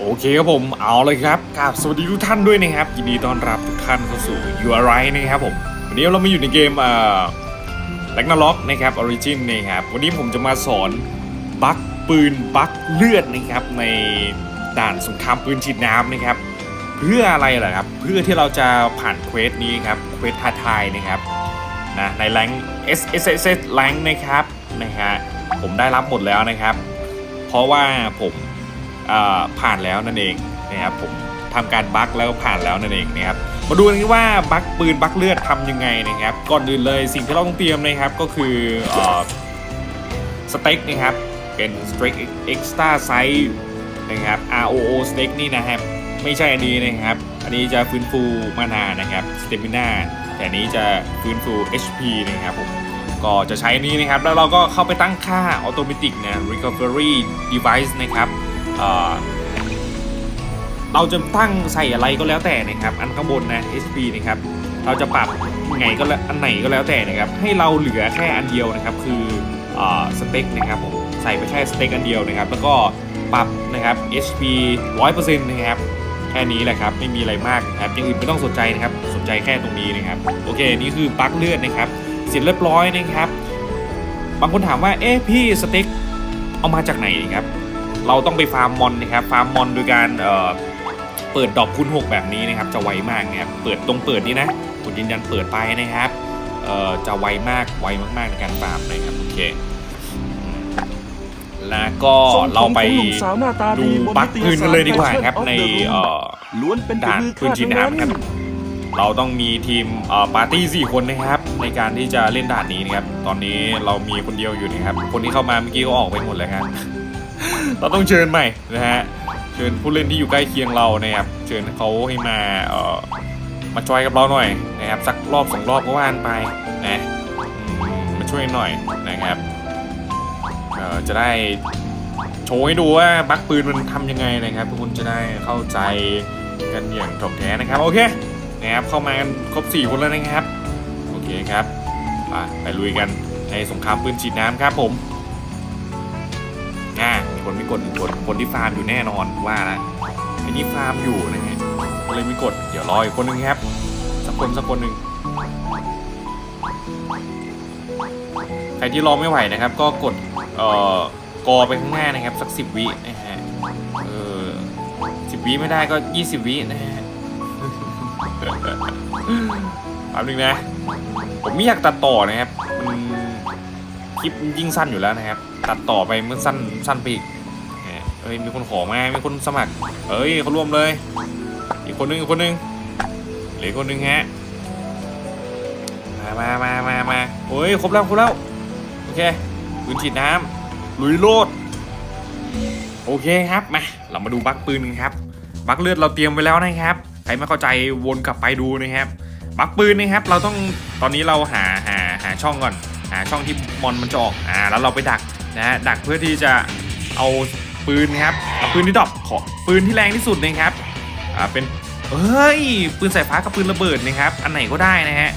โอเคครับผมเอาเลยครับกราบสวัสดีทุกท่านด้วยนะครับยินดีต้อนรับทุกท่านเข้าสู่ You Are Right นะครับผมวันนี้เรามาอยู่ในเกมเอ่อแลกนาล็อกนะครับ Origin นนะครับวันนี้ผมจะมาสอนบัคปืนบัคเลือดนะครับในด่านสงครามปืนฉีดน้ำนะครับเพื่ออะไรล่ะครับเพื่อที่เราจะผ่านเควสนี้ครับเควสท้าทายนะครับนะในแรง S S S S แรงนะครับนะฮะผมได้รับหมดแล้วนะครับ เพราะว่าผม ผ่านแล้วนั่นเองนะครับผมทำการบั๊กแล้วผ่านแล้วนั่นเองนะครับมาดูกันว่าบั๊กปืนบั๊กเลือดทำยังไงนะครับก่อนอื่นเลยสิ่งที่เราต้องเตรียมนะครับก็คืออสเต็กนะครับเป็นสเต็กเอ็กซ์ตร้าไซส์นะครับ ROO สเต็กนี่นะครับไม่ใช่อันนี้นะครับ อันนี้จะฟื้นฟูมานานะครับสเตมินาแต่อันนี้จะฟื้นฟู HP นะครับผมก็จะใช้นนี้นะครับ แล้วเราก็เข้าไปตั้งค่า Automatic นะ Recovery Device นะครับ เราจะตั้งใส่อะไรก็แล้วแต่นะครับ อันข้างบนนะ HP นะครับ เราจะปรับไงก็แล้วอันไหนก็แล้วแต่นะครับ ให้เราเหลือแค่อันเดียวนะครับ คือเอ่อสเต็กนะครับผมใส่ไปแค่สเต็กอันเดียวนะครับ แล้วก็ปรับนะครับ HP 100%นะครับแค่นี้แหละครับไม่มีอะไรมากนะครับอย่างอื่นไม่ต้องสนใจนะครับ สนใจแค่ตรงนี้นะครับ โอเคนี่คือปลั๊กเลือดนะครับ เสร็จเรียบร้อยนะครับ บางคนถามว่าเอ๊ะพี่สเต็กเอามาจากไหนครับ เราต้องไปฟาร์มมอนนะครับฟาร์มมอนโดยการเอ่อเปิดดอกคูณ6แบบนี้นะครับจะไวมากนะครับเปิดตรงเปิดนี้นะกดยืนยันเปิดไปนะครับเอ่อจะไวมากไวมากๆในการฟาร์มนะครับโอเคแล้วก็เราไปทรงผมของหนุ่มสาวหน้าตาดูดีบนปลั๊กนิตยปืนกันเลยดีกว่าสารครับ Fashion ใน of the Room เอ่อล้วนเป็นฝีด่านมือปืนฉีดน้ำครับเราต้องมีทีมเอ่อปาร์ตี้สี่คนนะครับ ในการที่จะเล่นด่านนี้นะครับ ตอนนี้เรามีคนเดียวอยู่นะครับ คนที่เข้ามาเมื่อกี้ก็ออกไปหมดแล้วครับ เราต้องเชิญใหม่นะฮะ เชิญผู้เล่นที่อยู่ใกล้เคียงเรานะครับ เชิญเขาให้มาเอ่อมาจอยกับเราหน่อยนะครับสักรอบสองรอบก็ว่านไปนะมาช่วยหน่อยนะครับเอ่อจะได้โชว์ให้ดูว่าบัคปืนมันทำยังไงนะครับทุกคนจะได้เข้าใจกันอย่างถ่องแท้นะครับโอเคนะครับเข้ามากันครบ4คนแล้วนะครับโอเคครับไปลุยกันในสงครามปืนฉีดน้ำครับผมอ่า คนไม่กดหนึ่งคนคนที่ฟาร์มอยู่แน่นอนว่าละไอ้นี่ฟาร์มอยู่นะฮะก็เลยไม่กดเดี๋ยวรออีกคนนึงครับสักคนสักคนหนึ่งใครที่รอไม่ไหวนะครับ ก็กดเอ่อกอไปข้างหน้านะครับ สักสิบวินะฮะเออสิบวิไม่ได้ก็ยี่สิบวินะฮะแป๊บนึงนะ ผมไม่อยากตัดต่อนะครับคลิปยิ่งสั้นอยู่แล้วนะครับ ตัดต่อไปมันสั้นสั้นไปอีก เอ้ยมีคนขอมามีคนสมัคร เอ้ยเขาร่วมเลย อีกคนนึงอีกคนนึงเหลือคนนึงฮะมามามามามาโอ้ยครบแล้วครบแล้วโอเคปืนฉีดน้ำลุยโลดโอเคครับมาเรามาดูบัคปืนกันครับบัคเลือดเราเตรียมไว้แล้วนะครับใครไม่เข้าใจวนกลับไปดูนะครับบัคปืนนะครับ เราต้องตอนนี้เราหาหาหาช่องก่อน หาช่องที่มอนมันจะออกอ่าแล้วเราไปดักนะฮะดักเพื่อที่จะเอา ปืนนะครับเอาปืนที่ดรอปขอปืนที่แรงที่สุดนะครับอ่าเป็นเฮ้ยปืนสายฟ้ากับปืนระเบิดนะครับ อันไหนก็ได้นะฮะ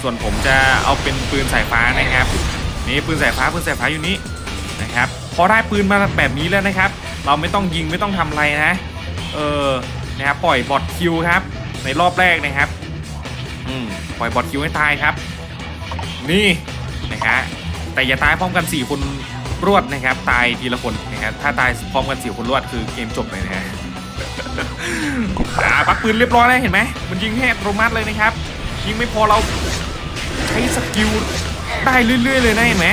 ส่วนผมจะเอาเป็นปืนสายฟ้านะครับนี่ปืนสายฟ้าปืนสายฟ้าอยู่นี่นะครับพอได้ปืนมาแบบนี้แล้วนะครับ เราไม่ต้องยิงไม่ต้องทำอะไรนะ เออนะครับปล่อยบอทคิวครับ ในรอบแรกนะครับอืมปล่อยบอทคิวให้ตายครับ นี่นะฮะแต่อย่าตายพร้อมกัน 4 คน รวดนะครับตายทีละคนนะครับถ้าตายพร้อมกัน4คนรวดคือเกมจบเลยนะฮะอ่าปักปืนเรียบร้อยแล้วเห็นไหมมันยิงให้อัตโนมัติเลยนะครับยิงไม่พอเราใช้สกิลได้เรื่อย ๆ เลยนะเห็นไหม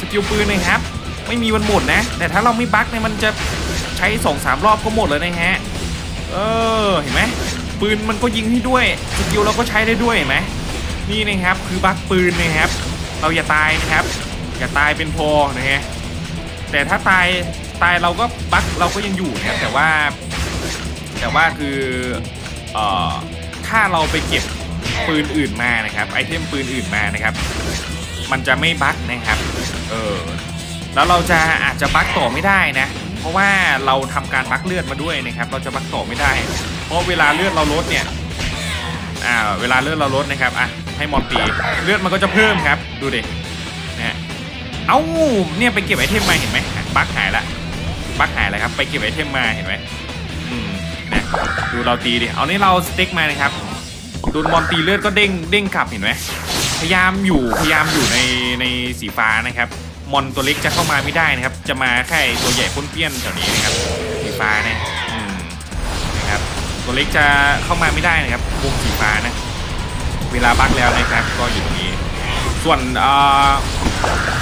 สกิลปืนนะครับ ไม่มีวันหมดนะ แต่ถ้าเราไม่บั๊กเนี่ยมันจะใช้2องสามรอบก็หมดเลยนะฮะเออเห็นไหมปืนมันก็ยิงให้ด้วยสกิลเราก็ใช้ได้ด้วยเห็นไหมนี่นะครับคือบั๊กปืนนะครับ เราอย่าตายนะครับ อย่าตายเป็นพอนะฮะ แต่ถ้าตายตายเราก็บั๊กเราก็ยังอยู่นะครับแต่ว่าแต่ว่าคือเอ่อถ้าเราไปเก็บปืนอื่นมานะครับไอเทมปืนอื่นมานะครับ มันจะไม่บั๊กนะครับเออแล้วเราจะอาจจะบั๊กต่อไม่ได้นะ เพราะว่าเราทำการบั๊กเลือดมาด้วยนะครับ เราจะบั๊กต่อไม่ได้ เพราะเวลาเลือดเราลดเนี่ยอ่าเวลาเลือดเราลดนะครับอะให้มอนตีเลือดมันก็จะเพิ่มครับดูดิ เอ้าเนี่ยไปเก็บไอเทมมาเห็นไหมบั๊กหายละบั๊กหายแล้วครับ ไปเก็บไอเทมมาเห็นไหมอืมนะดูเราตีดิเอานี่เราสเต็กมานะครับโดนมอนตีเลือดก็เด้งเด้งกลับเห็นไหมพยายามอยู่พยายามอยู่ในในสีฟ้านะครับ มอนตัวเล็กจะเข้ามาไม่ได้นะครับ จะมาแค่ตัวใหญ่พ้นเปี้ยนแถวนี้นะครับสีฟ้าเนี่ยนะครับ ตัวเล็กจะเข้ามาไม่ได้นะครับวงสีฟ้านะเวลาบักแล้วนะครับก็อยู่ตรงนี้ ส่วน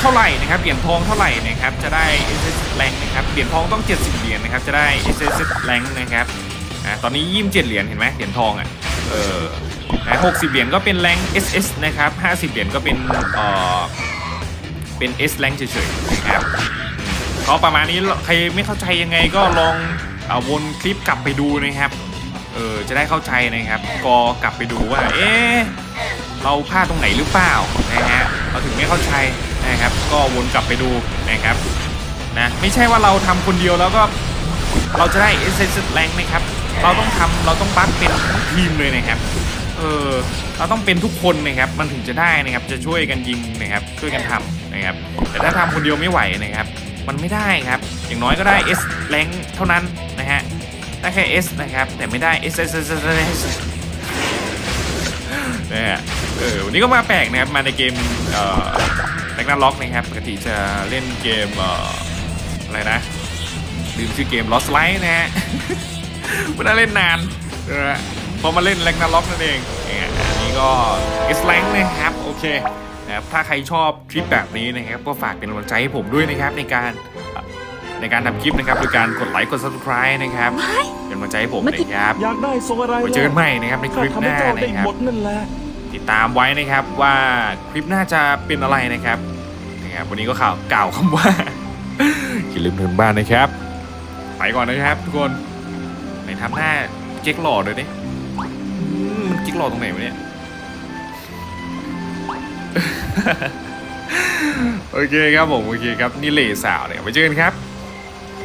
เท่าไหร่นะครับเหรียญทองเท่าไหร่นะครับจะได้ SS แรงนะครับเหรียญทองต้อง 70 เหรียญนะครับจะได้ SS แรงนะครับอ่าตอนนี้ยี่สิบเจ็ดเหรียญเห็นไหมเหรียญทองอะเออนะหกสิบเหรียญก็เป็นแรง SS นะครับห้าสิบเหรียญก็เป็นเอ่อเป็น S แรงเฉยๆนะครับอืมก็ประมาณนี้ใครไม่เข้าใจยังไงก็ลองเอาวนคลิปกลับไปดูนะครับเออจะได้เข้าใจนะครับ ก็กลับไปดูว่า เอ๊ะเราพลาดตรงไหนหรือเปล่านะฮะเราถึงไม่เข้าใจ นะครับ ก็วนกลับไปดูนะครับนะไม่ใช่ว่าเราทำคนเดียวแล้วก็เราจะได้เอเซนส์แรงนะครับ เราต้องทำเราต้องบัฟเป็นทีมเลยนะครับเออเราต้องเป็นทุกคนนะครับ มันถึงจะได้นะครับจะช่วยกันยิงนะครับช่วยกันทำนะครับ แต่ถ้าทำคนเดียวไม่ไหวนะครับ มันไม่ได้ครับ อย่างน้อยก็ได้ S แรงเท่านั้นนะฮะได้แค่ S นะครับ แต่ไม่ได้ S S S S S นะฮะเออวันนี้ก็มาแปลกนะครับมาในเกมเอ่อ กนาล็อกนะครับปกติจะเล่นเกมเอ่ออะไรนะลืมชื่อเกม Lost Light นะฮะไม่ได้เล่นนานนะฮะพอมาเล่นแร็กนาล็อกนั่นเองเนี่ยอันนี้ก็ S Rank นะครับโอเคนะครับถ้าใครชอบคลิปแบบนี้นะครับก็ฝากเป็นกำลังใจให้ผมด้วยนะครับในการในการทำคลิปนะครับโดยการกดไลค์กด subscribe นะครับเป็นกำลังใจให้ผมนะครับอยากได้ทรงอะไรไว้เจอกันใหม่นะครับในคข้าลิปทำหให้น้าเจ้าได้นะครับหมดนั่นแหละติดตามไว้นะครับว่าคลิปหน้าจะเป็นอะไรนะครับ นะครับวันนี้ก็ข่าวกล่าวคำว่าอย่าลืมถึงบ้านนะครับ ไปก่อนนะครับทุกคนไหนทำหน้าเจ๊กหล่อเลยดิมันเจ๊กหล่อตรงไหนวะเนี่ยโอเคครับผมโอเคครับนี่เล่สาวเนี่ยไปเจอกันครับ